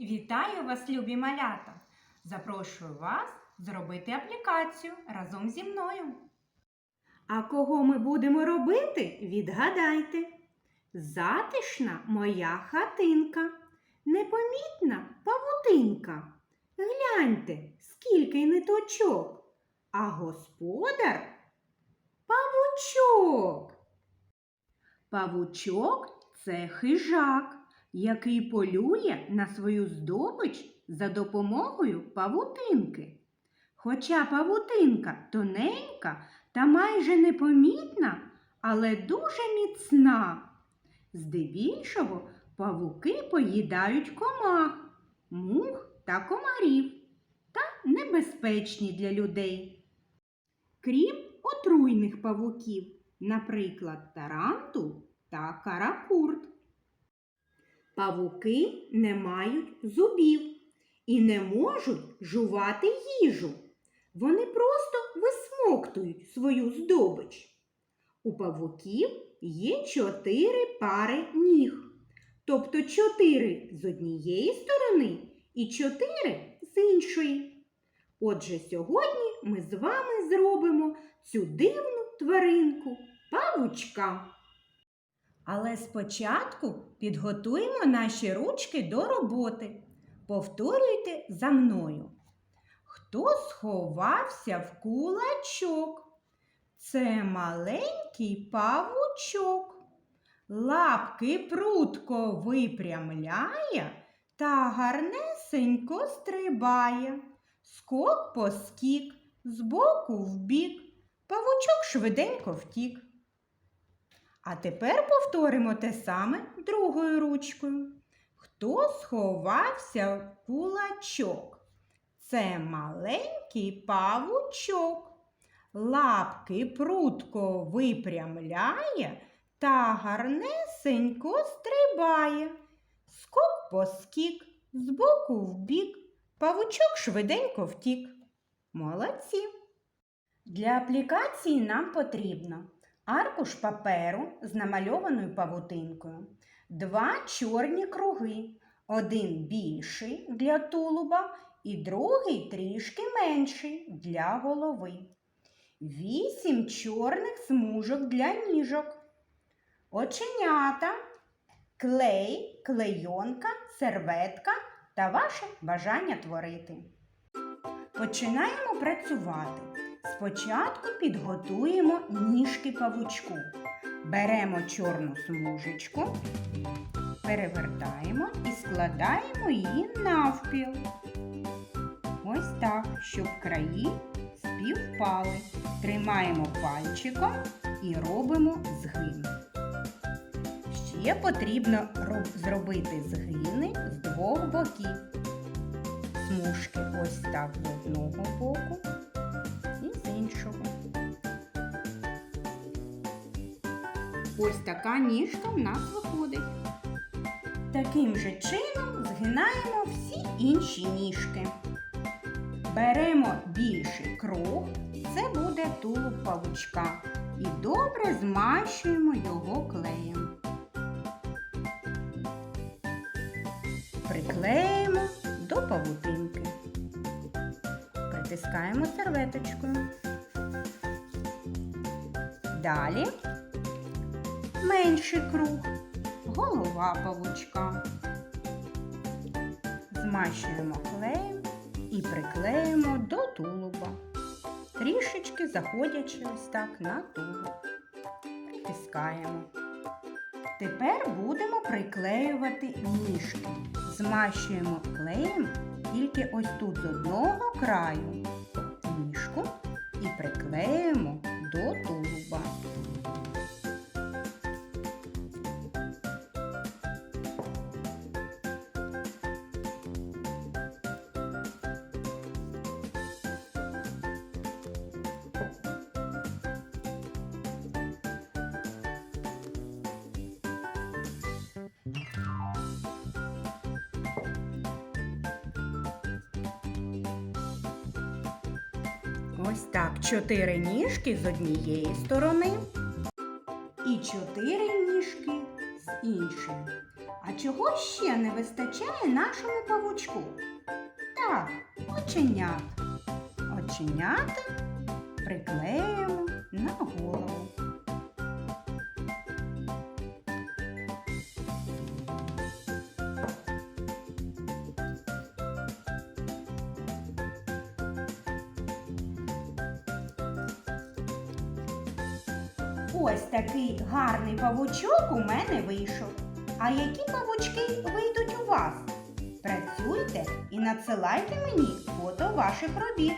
Вітаю вас, любі малята! Запрошую вас зробити аплікацію разом зі мною. А кого ми будемо робити, відгадайте. Затишна моя хатинка, непомітна павутинка. Гляньте, скільки ниточок, а господар павучок. Павучок це хижак який полює на свою здобич за допомогою павутинки. Хоча павутинка тоненька та майже непомітна, але дуже міцна. Здебільшого павуки поїдають комах, мух та комарів та небезпечні для людей. Крім отруйних павуків, наприклад, тарантул та каракурт. Павуки не мають зубів і не можуть жувати їжу. Вони просто висмоктують свою здобич. У павуків є чотири пари ніг, тобто чотири з однієї сторони і чотири з іншої. Отже, сьогодні ми з вами зробимо цю дивну тваринку павучка. Але спочатку підготуємо наші ручки до роботи. Повторюйте за мною. Хто сховався в кулачок? Це маленький павучок. Лапки прутко випрямляє та гарнесенько стрибає. Скок по скік, збоку в бік. Павучок швиденько втік. А тепер повторимо те саме другою ручкою. Хто сховався в кулачок? Це маленький павучок. Лапки прутко випрямляє та гарнесенько стрибає. Скок по скік, збоку в бік, павучок швиденько втік. Молодці! Для аплікації нам потрібно аркуш паперу з намальованою павутинкою, два чорні круги, один більший для тулуба і другий трішки менший для голови, вісім чорних смужок для ніжок, оченята, клей, клейонка, серветка та ваше бажання творити. Починаємо працювати. Спочатку підготуємо ніжки павучку. Беремо чорну смужечку, перевертаємо і складаємо її навпіл. Ось так, щоб краї співпали. Тримаємо пальчиком і робимо згин. Ще потрібно зробити згини з двох боків. Смужки ось так з одного боку Ось така ніжка в нас виходить. Таким же чином згинаємо всі інші ніжки. Беремо більший круг, це буде тулуб павучка. І добре змащуємо його клеєм. Приклеїмо до павутинки. Притискаємо серветочкою. Далі менший круг, голова павучка. Змащуємо клеєм і приклеїмо до тулуба, трішечки заходячи ось так на тулуб. Притискаємо. Тепер будемо приклеювати ніжки. Змащуємо клеєм тільки ось тут з одного краю ніжку і приклеюємо до тулуба. Ось так, чотири ніжки з однієї сторони і чотири ніжки з іншої. А чого ще не вистачає нашому павучку? Так, оченят. Оченята приклеїмо на голову. Ось такий гарний павучок у мене вийшов. А які павучки вийдуть у вас? Працюйте і надсилайте мені фото ваших робіт.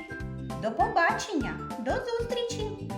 До побачення, до зустрічі!